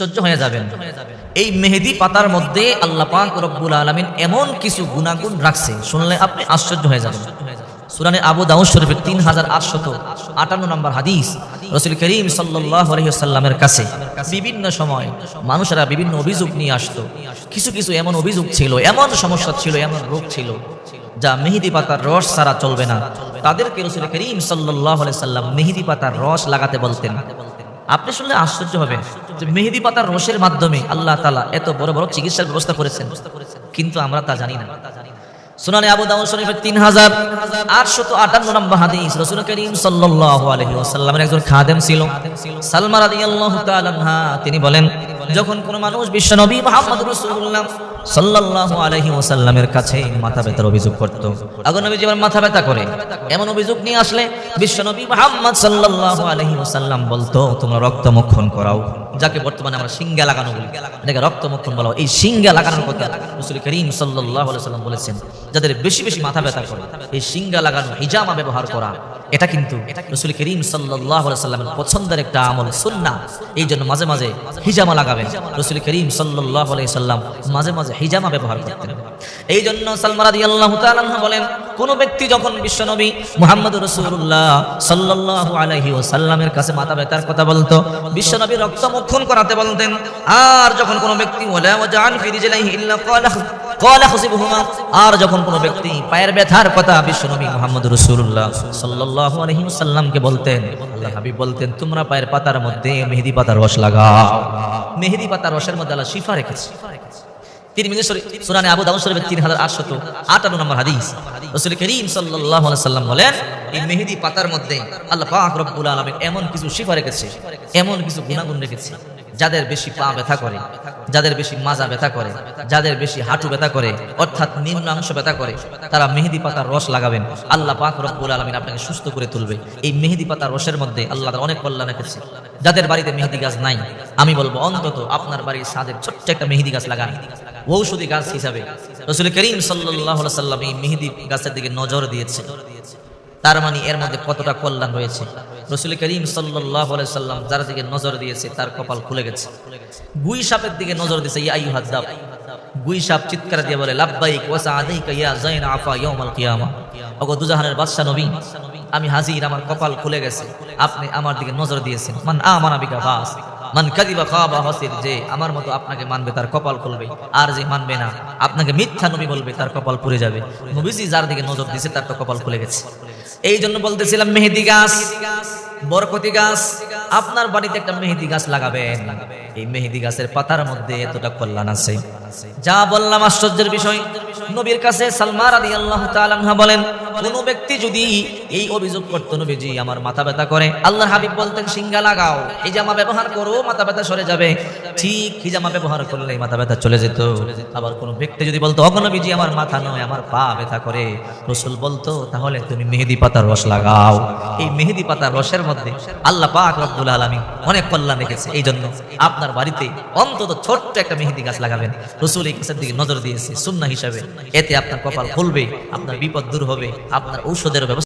আশ্চর্য হয়ে যাবেন। এই মেহেদি পাতার মধ্যে আল্লাহ পাক রব্বুল আলমিন এমন কিছু গুণাগুণ রাখছে শুনলে আপনি আশ্চর্য হয়ে যাবেন। সুরানে আবু দাউদ শরীফের তিন হাজার আটশত আটান্ন নম্বর হাদিস রসুল করিম সাল্লামের কাছে বিভিন্ন সময় মানুষেরা বিভিন্ন অভিযোগ নিয়ে আসতো। কিছু কিছু এমন অভিযোগ ছিল এমন সমস্যা ছিল এমন রোগ ছিল যা মেহেদি পাতার রস ছাড়া চলবে না। তাদেরকে রসুল করিম সাল্লাহ সাল্লাম মেহেদি পাতার রস লাগাতে বলতেন। আপনি শুনলে আশ্চর্য হবেন যে মেহেদি পাতার রসের মাধ্যমে আল্লাহ তালা এত বড় বড় চিকিৎসার ব্যবস্থা করেছেন। কিন্তু আমরা তা জানি না। সুনানে আবু দাউদ শরীফের তিন হাজার আটশত আটান্ন নম্বর হাদিস রসুল করিম সাল্লাল্লাহু আলাইহি ওয়াসাল্লামের একজন খাদেম ছিল। সালমা রাদিয়াল্লাহু তাআলা তিনি বলেন, যখন কোন মানুষ বিশ্ব নবী মুহাম্মদ রাসূলুল্লাহ সাল্লাল্লাহু আলাইহি ওয়াসাল্লামের কাছে মাথা ব্যথার অভিযোগ করত, আগুন নবী যেমন মাথা ব্যথা করে। এমন অভিযোগ নিয়ে আসলে বিশ্ব নবী মুহাম্মদ সাল্লাল্লাহু আলাইহি ওয়াসাল্লাম বলতো, তোমরা রক্ত মোক্ষণ করাও। যাকে বর্তমানে আমরা সিঙ্গা লাগানো বলি। এটাকে রক্ত মোক্ষণ বলা এই সিঙ্গা লাগানোর কথা রসুল করিম সাল্লাহ সাল্লাম বলেছেন, যাদের বেশি বেশি মাথা ব্যথা করে, এই সিঙ্গা লাগানো হিজামা ব্যবহার করা এটা কিন্তু রসুল করিম সাল্লাহ পছন্দের একটা আমল সুন্না এই জন্য মাঝে মাঝে হিজামা লাগাবেন। রসুল করিম সাল্লাহ মাঝে মাঝে হিজামা ব্যবহার করতেন। এই জন্য সালমারাদি বলেন, কোন ব্যক্তি যখন বিশ্বনবী মোহাম্মদ রসুল্লাহ সাল্লাহ আলহি ও সাল্লামের কাছে মাথা ব্যথার কথা বলতো, বিশ্বনবী রক্ত মুক্ষণ করাতে বলতেন, আর যখন কোনো ব্যক্তি আর যখন কোনো ব্যক্তি পায়ের ব্যথার কথা বিশ্বনবী মুহাম্মদ রাসূলুল্লাহ সাল্লাল্লাহু আলাইহি ওয়াসাল্লামকে বলতেন, আল্লাহ হাবিব বলতেন, তোমরা পায়ের পাতার মধ্যে মেহেদি পাতার রস লাগাও। মেহেদি পাতার রসের মধ্যে আল্লাহ শিফা রেখেছে। তিরমিজি শরীফ সুনানে আবু দাউদ শরীফের 3858 নম্বর হাদিস, রাসূল করিম সাল্লাল্লাহু আলাইহি সাল্লাম পাতার মধ্যে আল্লাহ কিছু শিফা রেখেছে, এমন কিছু গুণাগুণ রেখেছে যাদের বেশি পা ব্যথা করে, যাদের বেশি মাজা ব্যথা করে, যাদের বেশি হাঁটু ব্যথা করে, অর্থাৎ নিম্নাংশ ব্যথা করে, তারা মেহেদি পাতার রস লাগাবেন। আল্লাহ পাক রব্বুল আলমিন আপনাকে সুস্থ করে তুলবে। এই মেহেদি পাতার রসের মধ্যে আল্লাহ অনেক কল্যাণ রেখেছে যাদের বাড়িতে মেহেদি গাছ নাই, আমি বলব অন্তত আপনার বাড়ির সাদের ছোট্ট একটা মেহেদি গাছ লাগান। ঔষধি গাছ হিসাবে। রসুল করিম সাল্লাহ এই মেহেদি গাছের দিকে নজর দিয়েছে। তার মানে এর মধ্যে কতটা কল্যাণ রয়েছে? রসুল করিম সাল্লাম যার দিকে নজর দিয়েছে, তার কপাল খুলে গেছে। গুই সাপের দিকে নজর দিয়েছে, ইয়া দাব। গুই সাপ চিৎকার দিয়ে বলে, লাব্বাইক ওয়া সাআদাইকা ইয়া যায়না আফা ইয়াউমাল কিয়ামা। ওগো দুজাহানের বাদশা নবী, আমি হাজির, আমার কপাল খুলে গেছে। আপনি আমার দিকে নজর দিয়েছেন। মান আমানা বিকা মান কাদিবা খাবা হাসির, যে আমার মতো আপনাকে মানবে, তার কপাল খুলবে। আর যে মানবে না, আপনাকে মিথ্যা নবী বলবে, তার কপাল পুড়ে যাবে। নবীজি যার দিকে নজর দিয়েছে, তার তো কপাল খুলে গেছে। এই জন্য বলতেছিলাম, মেহেদি গাছ, বরকতি গাছ, আপনার বাড়িতে একটা মেহেদি গাছ লাগাবেন। এই মেহেদি গাছের পাতার মধ্যে এতটা কল্যাণ আছে। যা বললাম আশ্চর্যের বিষয় নবীর কাছে সালমার আদি আল্লাহ তাআলা বলেন, কোন ব্যক্তি যদি এই অভিযোগ করতো নবীজি, আমার মাথা ব্যথা করে আল্লাহ হাবিব বলতেন সিঙ্গা লাগাও, হিজামা ব্যবহার করো, মাথা ব্যথা সরে যাবে। ঠিক হিজামা ব্যবহার করলে মাথা ব্যথা চলে যেত। আবার কোন ব্যক্তি যদি বলতো অগনবীজি আমার মাথা নয়, আমার পা ব্যথা করে। রসুল বলতো, তাহলে তুমি মেহেদি পাতার রস লাগাও। এই মেহেদি পাতার রসের মধ্যে আল্লাহ পাক রব্বুল আলামিন অনেক কল্যাণ রেখেছে। এই জন্য আপনার বাড়িতে অন্তত ছোট্ট একটা মেহেদি গাছ লাগাবেন। রসুল এই গাছের দিকে নজর দিয়েছে সুন্না হিসাবে। এতে আপনার কপাল খুলবে আপনার বিপদ দূর হবে আপনার ঔষধের ব্যবস্থা